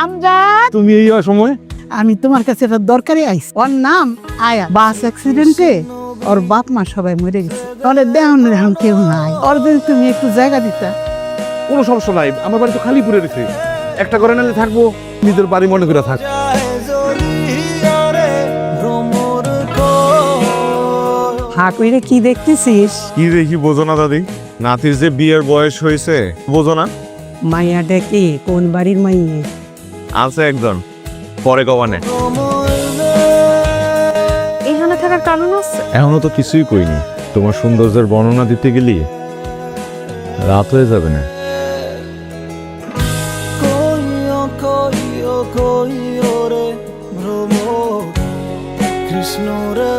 আমজাদ। তুমি এই সময় আমি তোমার কাছে একটা দরকারি আইস ওর নাম আয়া। বাস অ্যাক্সিডেন্টে ওর বাপ মা সবাই মরে গেছে। তাহলে দেহন এখন কেউ নাই। ওর যদি তুমি একটু জায়গা দিতা। কোনো সমস্যা নাই। আমার বাড়ি তো খালি পড়ে রয়েছে একটা করে নিলে থাকব নিজের বাড়ি মনে করে থাক। হা কইরে কি দেখতেছিস? কি দেখি বোঝো না দাদি। নাতির যে বিয়ের বয়স হয়েছে বোঝো না। মাইয়া ডেকে কোন বাড়ির মাইয়ে? আছে একজন পরে কবানে। এখানে থাকার কারণ আছে? এখনও তো কিছুই কইনি। তোমার সৌন্দর্যের বর্ণনা দিতে গেলি রাত হয়ে যাবে না। কৃষ্ণ রে